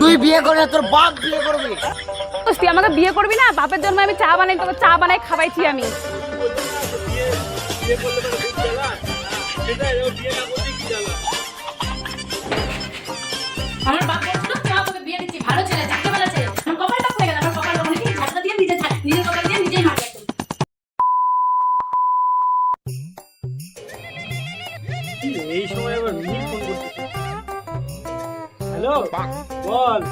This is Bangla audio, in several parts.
তুই বিয়ে করে তোর বাপ বিয়ে করবি। তুই আমাকে বিয়ে করবি না? বাপের জন্য আমি চা বানাই তোকে চা বানাই খাওয়াইছি আমি। আমার বাপ হ্যালো? বল।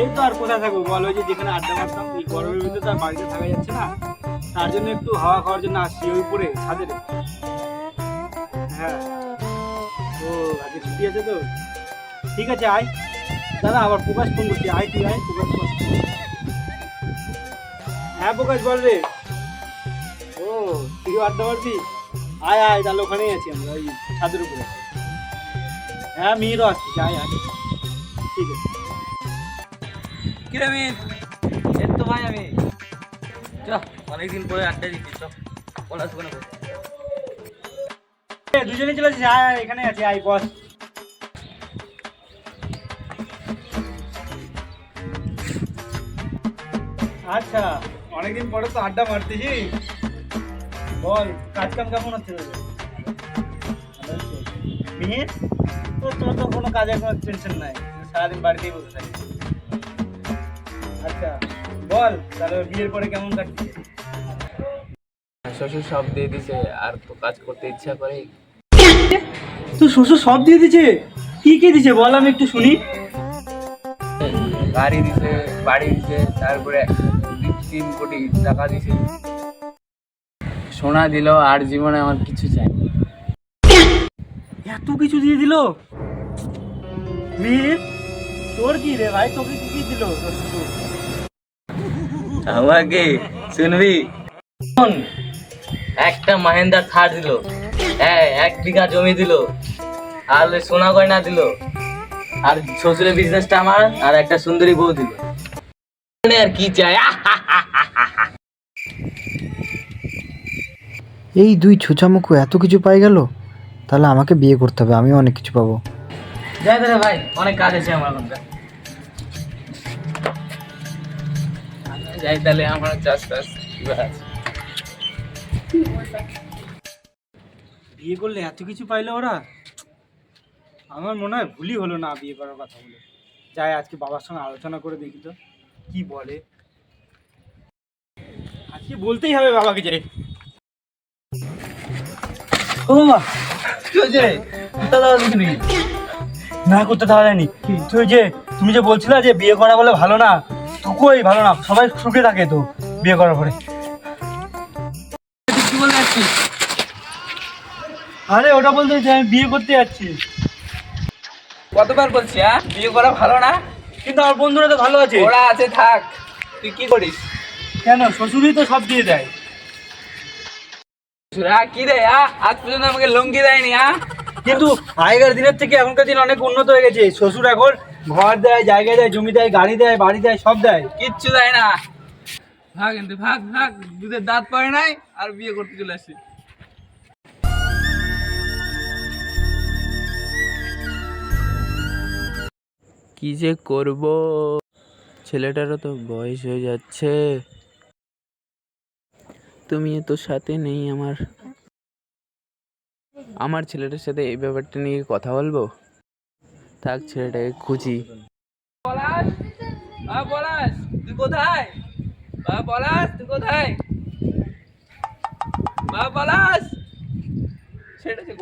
এই তো আর কোথায় থাকব? বল, ওই যে যেখানে আড্ডা মারতাম, এই গরমের ভিতরে তো আর বাড়িতে থাকা যাচ্ছে না। তার জন্য একটু হাওয়া খাওয়ার জন্য আসছি ওই উপরে, ছাদে। হ্যাঁ। ও, আজকে ছুটি আছে তো? ঠিক আছে, আয়। দাদা, আবার প্রকাশ ফোন করছি। আয় তুই, আয়, প্রকাশ ফোন। হ্যাঁ প্রকাশ, বল রে। ও তুই আড্ডা মারবি? আয় আয়, তাহলে ওখানেই আছি আমরা, ওই ছাদের উপরে। হ্যাঁ মিহিরও আসছি আয় আয় ঠিক আছে। কিরে মিত এর তো ভাই আমি। চ অনেকদিন পরে আড্ডা দিচ্ছি চ পড়াশোনা করতে এ, দুজনে চলে আসিস আয় এখানে আছি আয় বস। আচ্ছা অনেকদিন পরে তো আড্ডা মারতেছি বল কাজ কাম কেমন হচ্ছে তোদের? তো তো কোনো কাজের কোনো টেনশন নাই। সারাদিন বাড়িতেই বসে আচ্ছা বল তাহলে বিয়ের পরে কেমন কাটছে? শ্বশুর সব দিয়ে দিছে আর তো কাজ করতে ইচ্ছা করে তুই শ্বশুর সব দিয়ে দিছে? কি কি দিছে? বল আমি একটু শুনি। গাড়ি দিছে বাড়ি দিছে তারপরে তিন কোটি টাকা দিছে। সোনা দিল আর জীবনে আমার কিছু চাই না। এত কিছু দিয়ে দিল? তোর কি রে ভাই? তোকে কি কি দিল? আমাকে শুনবি? একটা মাহেন্দ্রা থার দিল। হ্যাঁ এক বিঘা জমি দিল। আর সোনা গয়না দিল। আর শ্বশুরের বিজনেসটা আমার আর একটা সুন্দরী বউ দিল। আর কি চাই? এই দুই ছুচামুখু এত কিছু পাই গেল? তাহলে আমাকে বিয়ে করতে হবে আমি অনেক কিছু পাবো। যাই তাহলে ভাই অনেক কাজ আছে আমার এখন যাই তাহলে আমার চাষ টাস বিয়ে করলে এত কিছু পাইলো ওরা? আমার মনে হয় ভুলই হলো না বিয়ে করার কথা বলে। যাই আজকে বাবার সঙ্গে আলোচনা করে দেখি তো কি বলে। আজকে বলতেই হবে বাবাকে যে। ও বাবা কোথা দাও দেখি না করতে দেওয়া যায়নি তুই যে তুমি যে বলছিলে যে বিয়ে করা বলে ভালো না তুকোই ভালো না। সবাই সুখে থাকে তো বিয়ে করার পরে। তুই কি বলে যাচ্ছিস আরে ওটা বলতে যে আমি বিয়ে করতে যাচ্ছি। কতবার বলছি হ্যাঁ? বিয়ে করা ভালো না? কিন্তু আমার বন্ধুরা তো ভালো আছে। ওরা আছে থাক। তুই কি করিস? কেন? শ্বশুরই তো সব দিয়ে দেয়। কি হ্যাঁ আজ পর্যন্ত আমাকে লঙ্গি দেয়নি হ্যাঁ কিন্তু আগেকার দিনের থেকে এখনকার দিন অনেক উন্নত হয়ে গেছে। শ্বশুর এখন ঘর দেয়, জায়গা দেয়, জমি দেয়, গাড়ি দেয়, বাড়ি দেয়, সব দেয়। কিচ্ছু দেয় না। ভাগ এনতে, ভাগ ভাগ। দুধের দাঁত পড়ে নাই, আর বিয়ে করতে চলে আসি কি যে করব? ছেলেটারও তো বয়স হয়ে যাচ্ছে। তুমি তো সাথে নেই আমার। আমার ছেলেটার সাথে এই ব্যাপারটা নিয়ে কথা বলব? থাক ছেলেটাকে খুঁজি। পলাশ আ পলাশ তুই কোথায়? বা পলাশ তুই কোথায়? বা পলাশ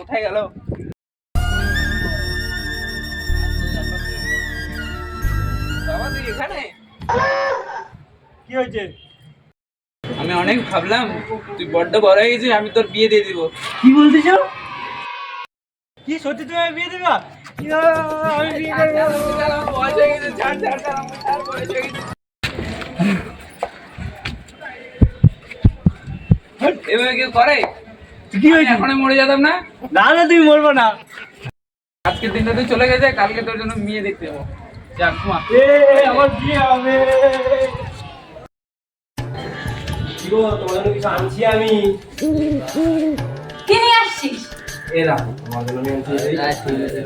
কোথায় গেল? বাবা তুই এখানে? কি হয়েছে? আমি অনেক ভাবলাম তুই বড্ড বড় হয়ে গেছিস আমি তোর বিয়ে দিয়ে দিব। কি বলতেছ? কি সত্যি তুমি বিয়ে দেবা? আমি বিয়ে বয়স হয়ে গেছে এভাবে কেউ করে? কি হয়েছে? এখনই মরে যেতাম না? না না তুমি মরবো না। আজকের দিনটা তো চলে গেছে কালকে তোর জন্য মেয়ে দেখতে যাব। যাক এ আমার বিয়ে হবে। গো তোমার জন্য কিছু আনছি আমি। কি নিয়ে আসছিস? এরা তোমার জন্য আমি আনছি আচ্ছা, আচ্ছা,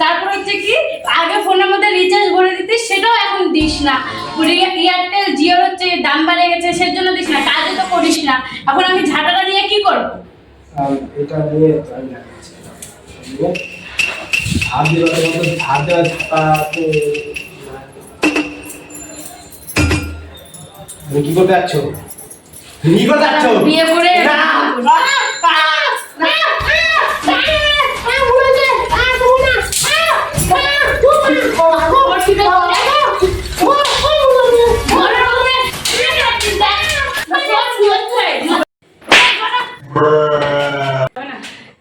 তারপর হচ্ছে কি আগে ফোনের মধ্যে রিচার্জ ভরে দিতে সেটাও এখন দিস না। এয়ারটেল জিও হচ্ছে দাম বাড়ে গেছে সেজন্য দিস না কাজে তো করিস না। এখন আমি ঝাঁটাটা দিয়ে কি করব? এটা নিয়ে তো তুমি কি করতে যাচ্ছ কি করতে যাচ্ছ বিয়ে করে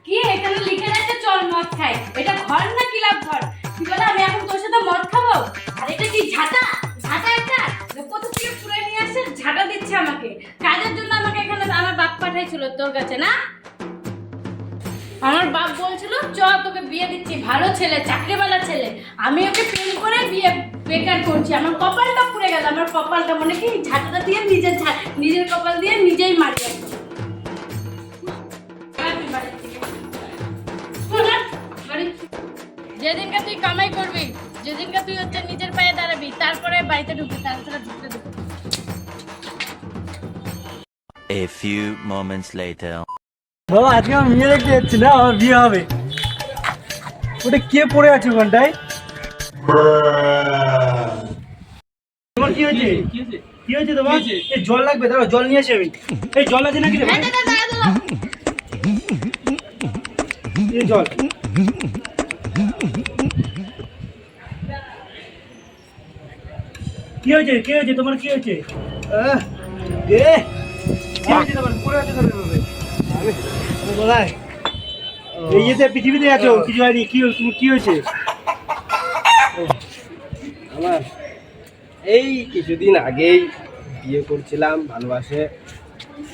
কি এখানে লিখে রাখছে চল মদ খাই। এটা ঘর না ক্লাব ঘর? কি বলে, আমি এখন তোর সাথে মদ খাব? আর এটা কি ঝাঁটা? ঝাঁটা একটা কত থেকে পুরে নিয়ে আসছে ঝাঁটা দিচ্ছে আমাকে। কাজের জন্য আমাকে এখানে আমার বাপ পাঠাইছিল তোর কাছে, না? আমার বাপ বলছিল, চ, তোকে বিয়ে দিচ্ছি। ভালো ছেলে, চাকরিওয়ালা ছেলে। আমি ওকে প্রেম করে বিয়ে বেকার করছি। আমার কপালটা পুড়ে গেল। আমার কপালটা মনে কি? ঝাঁটাটা দিয়ে নিজের নিজের কপাল দিয়ে নিজেই মারি যেদিনকে তুই কামাই করবি যেদিনকে তুই হচ্ছে নিজের পায়ে দাঁড়াবি তারপরে বাড়িতে ঢুকবি তারপরে ঢুকতে ঢুকবি A few moments later. বাবা আজকে আমার মেয়ে দেখতে যাচ্ছি না আমার বিয়ে হবে। ওটা কে পড়ে আছে ওখানটায় তোমার কি হয়েছে? কি হয়েছে তোমার? এই জল লাগবে দাঁড়াও জল নিয়ে আসি আমি। এই জল আছে নাকি রে ভাই? এই জল। কি হয়েছে? কি হয়েছে? তোমার কি হয়েছে? ইয়েতে পৃথিবীতে আছো কিছু হয়নি কি তুমি কি হয়েছে? আমার। এই কিছুদিন আগেই বিয়ে করছিলাম ভালোবাসে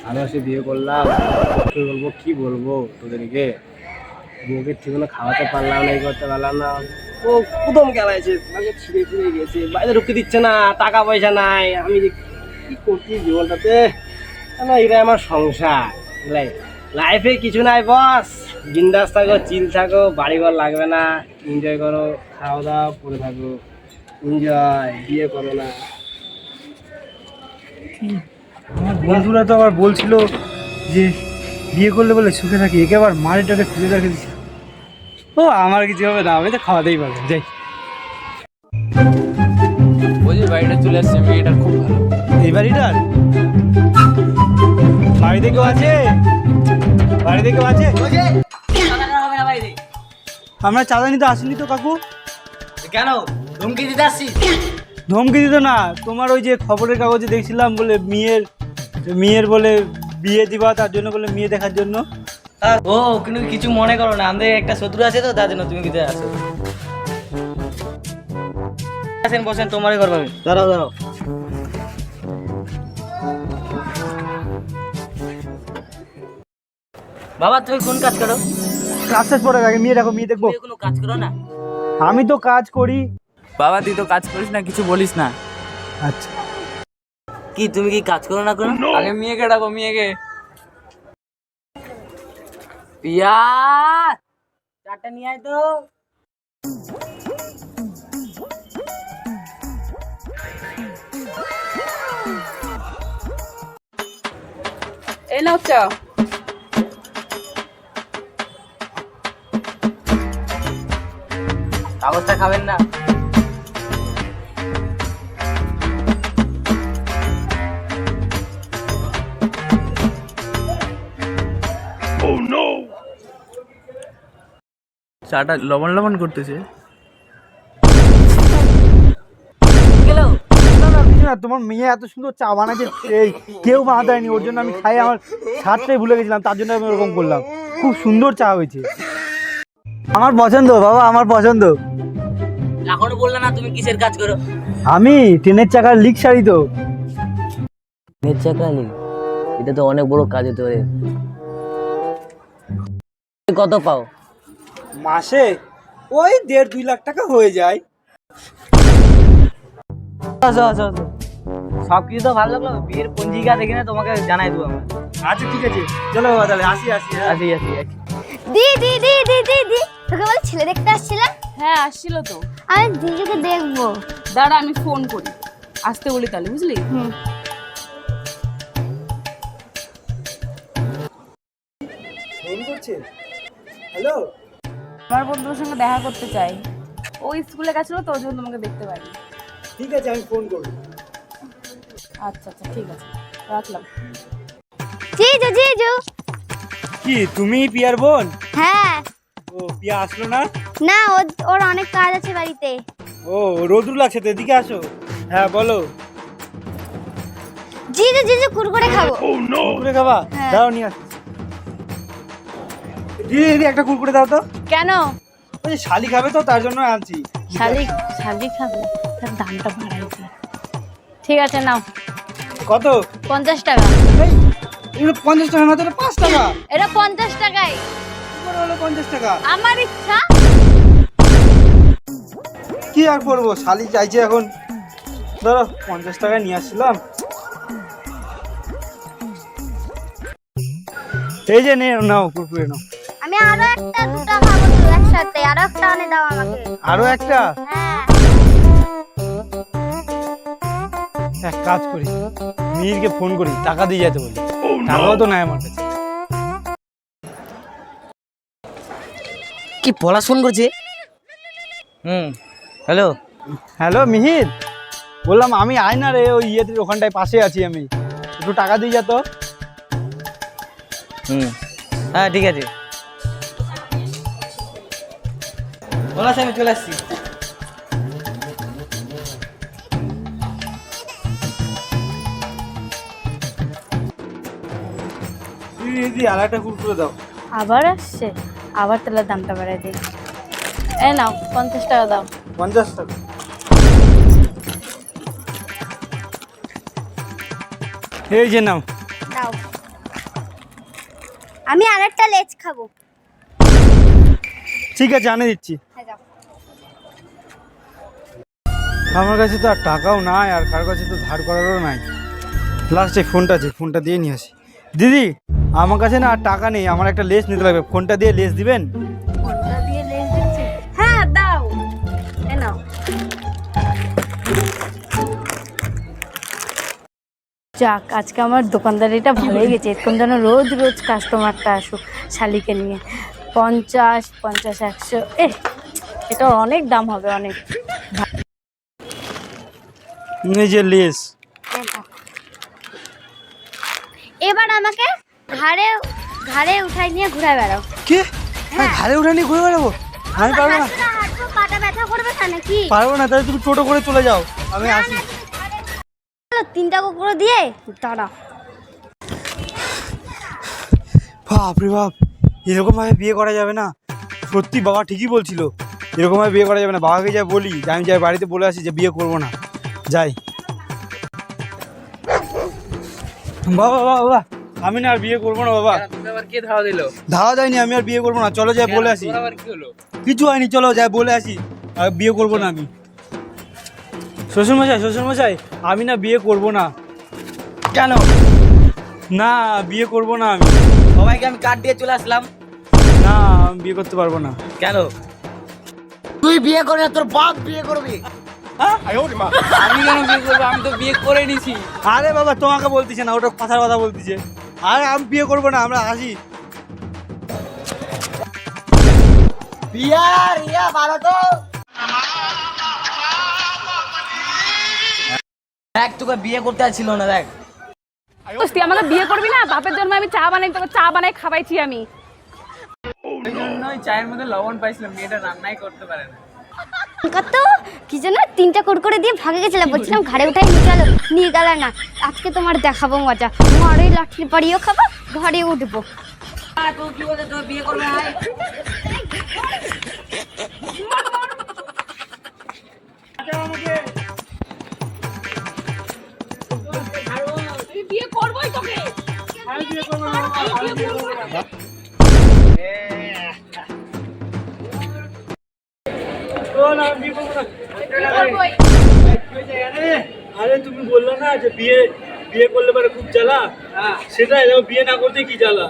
ভালোবাসে বিয়ে করলাম। কি বলব কি বলব তোদেরকে? বউকে ঠিক মতো খাওয়াতে পারলাম না এই করতে পারলাম না। ও কুদম গেলাইছে আমাকে ছিঁড়ে ছিঁড়ে গেছে বাইরে ঢুকতে দিচ্ছে না টাকা পয়সা নাই। আমি যে কি করছি জীবনটাতে? না এটাই আমার সংসার। লাইফে কিছু নাই বস। বিন্দাস থাকো চিল থাকো বাড়িঘর লাগবে না। এনজয় করো খাওয়া দাওয়া করে থাকো। এনজয় বিয়ে করো না। আমার বন্ধুরা তো আবার বলছিল যে বিয়ে করলে বলে সুখে থাকি একে আবার মারিটাকে ফিরে রেখে দিচ্ছে। ও আমার কিছু হবে না আমি তো খাওয়াতেই পারব যাই। ওই যে বাড়িটা চলে আসছে মেয়েটা খুব ভালো। এই বাড়িটার বাড়িতে কেউ আছে? বাড়িতে কেউ আছে? আমরা চাঁদা নিতে আসিনি তো কাকু। কেন? ধমকি দিতে আসছিস? ধমকি দিত না তোমার ওই যে খবরের কাগজে দেখছিলাম বলে মেয়ের মেয়ের বলে বিয়ে দিবা তার জন্য বলে মেয়ে দেখার জন্য। ও কিন্তু কিছু মনে করো না আমাদের একটা শত্রু আছে তো তার জন্য তুমি কিছু আসো আসেন বসেন তোমারই করব আমি। দাঁড়াও দাঁড়াও। বাবা তুমি কোন কাজ করো? কাজ শেষ পরে আগে মেয়ে দেখো মেয়ে দেখব। তুমি কোনো কাজ করো না? আমি তো কাজ করি। বাবা তুই তো কাজ করিস না কিছু বলিস না। আচ্ছা। কি তুমি কি কাজ করো না করো আগে মেয়েকে ডাকো মেয়েকে। পিয়া চারটা নিয়ে আয় তো। এই নাও চা। কাগজটা খাবেন না। চাটা লবণ লবণ করতেছে। না না কিছু না তোমার মেয়ে এত সুন্দর চা বানাচ্ছে এই কেউ বানাতে দেয়নি ওর জন্য আমি খাই আমার স্বাদটাই ভুলে গেছিলাম তার জন্য আমি ওরকম করলাম। খুব সুন্দর চা হয়েছে। আমার পছন্দ বাবা আমার পছন্দ। এখনও বললে না তুমি কিসের কাজ করো? আমি ট্রেনের চাকার লিক সারি তো। নেট চাকালি এটা তো অনেক বড় কাজ হতে পারে কত পাও? মাসে ওই দেড় দুই লাখ টাকা হয়ে যায়। সব কিছু তো ভালো লাগল। বিয়ের পঞ্জিকা দেখে না তোমাকে জানাই দেবো আমরা। আচ্ছা ঠিক আছে। চলো বাবা তাহলে আসি আসি হ্যাঁ। আসি আসি আসি। দি দি দি দি দি দি। তোকে বল ছেলে দেখতে আসছিলাম হ্যাঁ আসছিল তো। আমি দিদিকে দেখব। দাঁড়া আমি ফোন করি। আসতে বলি তাহলে বুঝলি? হুম। ফোন করছে? হ্যালো? আমার বন্ধুর সঙ্গে দেখা করতে চাই। ও স্কুলে গেছিল তো ওই জন্য তোমাকে দেখতে পারি ঠিক আছে আমি ফোন করব। আচ্ছা আচ্ছা ঠিক আছে। রাখলাম। জিজু জিজু কি তুমি পিয়ার বোন? হ্যাঁ। ও পিয়া আসলো না? না ওর ওর অনেক কাজ আছে বাড়িতে। ও রোদ্রু লাগছে তো এদিকে আসো। হ্যাঁ বলো। জিজু জিজু কুরকুরে খাব। কুরকুরে খাবা? হ্যাঁ। দাও নিয়ে আসছি দিদি দিদি একটা কুরকুরে দাও তো। কেন? ওই শালি খাবে তো তার জন্য আনছি। শালিক শালিক খাবে? তার দামটা বাড়াই ঠিক আছে নাও। কত? পঞ্চাশ টাকা। এগুলো পঞ্চাশ টাকা না তো এটা পাঁচ টাকা। এটা পঞ্চাশ কি হলো পঞ্চাশ টাকা। আমার ইচ্ছা। কি আর করব? শালি চাইছে এখন। ধরো পঞ্চাশ টাকায় নিয়ে আসছিলাম। এই যে নে নাও কুরকুরে নাও। আরও একটা দুটো খাব তো একসাথে। আরও একটা আনে দাও আমাকে। আরও একটা? হ্যাঁ। এক কাজ করি মিহিরকে ফোন করি টাকা দিয়ে যেতে বলি। টাকাও তো নাই আমার কাছে। কি পড়াশোনা করছে? হুম হ্যালো। হ্যালো মিহির? বললাম আমি আয় না রে ওই ইয়েতে ওখানটায় পাশে আছি আমি। একটু টাকা দিয়ে যেত হুম। হ্যাঁ ঠিক আছে। বলা আমি চলে আসছি একটা কুরকুরে দাও। আবার আসছে? আবার তেলের দামটা বাড়াই দিই। এ নাও পঞ্চাশ টাকা দাও। পঞ্চাশ টাকা। এই যে নাও। দাও। আমি আরেকটা লেজ খাব। ঠিক আছে আনে দিচ্ছি হ্যাঁ যাও আমার কাছে তো আর টাকাও নাই আর কার কাছে তো ধার করারও নাই। লাস্টে ফোনটা আছে ফোনটা দিয়ে নিয়ে আসি। দিদি আমার কাছে না আর টাকা নেই আমার একটা লেস নিতে লাগবে। ফোনটা দিয়ে লেস দিবেন? ফোনটা দিয়ে লেস দিচ্ছে। হ্যাঁ দাও। এ নাও। যাক আজকে আমার দোকানদারিটা ভালোই গেছে। এরকম যেন রোজ রোজ কাস্টমারটা আসুক শালিকে নিয়ে। পঞ্চাশ পঞ্চাশ একশো এ এটা অনেক দাম হবে অনেক। যে লেস। এবার আমাকে ঘাড়ে ঘাড়ে উঠাই নিয়ে ঘুরে বেড়াও। কি? ঘাড়ে উঠে নিয়ে ঘুরে বেড়াবো? আমি পারব না। পাটা ব্যথা করবে নাকি? পারব না তাহলে তুমি টোটো করে চলে যাও। আমি আসি। তিনটা কুকুর দিয়ে দাঁড়া বাপ এরকম ভাবে বিয়ে করা যাবে না। সত্যি বাবা ঠিকই বলছিল এরকম ভাবে বিয়ে করা যাবে না। বাবাকে যা বলি আমি যাই বাড়িতে বলে আসি যে বিয়ে করব না। যাই। বাবা বাবা বাবা আমি না আর বিয়ে করব না বাবা। কে ধাওয়া দিল? ধাওয়া দেয়নি আমি আর বিয়ে করব না। চলো যাই বলে আসি। তোর আবার কি হলো? কিছু হয়নি চলো যাই বলে আসি। আর বিয়ে করব না আমি। শ্বশুরমশাই শ্বশুরমশাই আমি না বিয়ে করব না। কেন? না বিয়ে করব না আমি। সবাইকে আমি কার্ড দিয়ে চলে আসলাম। না আমি বিয়ে করতে পারব না। কেন? তুই বিয়ে করবি না তোর বাপ বিয়ে করবি। আমি কেন বিয়ে করব? আমি তো বিয়ে করে নিছি। আরে বাবা তোমাকে বলতেছে না ওটা কথার কথা বলতেছে। আরে আমি বিয়ে করব না আমরা আসি। বিয়া রিয়া ভালো তো। দেখ তোকে বিয়ে করতে ছিল না দেখ। তুই আমাকে বিয়ে করবি না? বাপের জন্য আমি চা বানাই তোকে চা বানাই খাওয়াইছি আমি। ওই জন্যই চায়ের মধ্যে লবণ পাইছিলাম মেয়েটা রান্নাই করতে পারে না। কত কি যেন তিনটা কুরকুরে দিয়ে ভাগে গেছিলাম বলছিলাম ঘাড়ে উঠাই নিয়ে গেল নিয়ে গেল না আজকে তোমার দেখাবো মজা। মারে লাঠির বাড়িও খাব ঘরে উঠবো। বিয়ে করবোই তোকে। আরে তুমি বলল না যে বিয়ে বিয়ে করলে পরে খুব জ্বালা? সেটাই দেখো বিয়ে না করতে কি জ্বালা?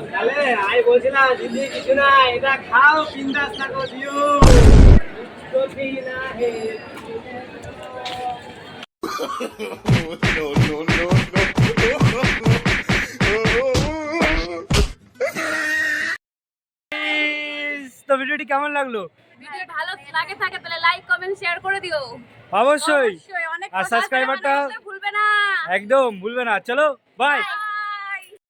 আমি বলছিলাম দিদি কিছু না এটা খাও বিন্দাস থাকো দিও। তো ভিডিওটি কেমন লাগল? ভিডিও ভালো লাগে থাকে তাহলে লাইক কমেন্ট শেয়ার করে দিও। অবশ্যই। অবশ্যই অনেক আর সাবস্ক্রাইবারটা ভুলবে না। একদম ভুলবে না। চলো বাই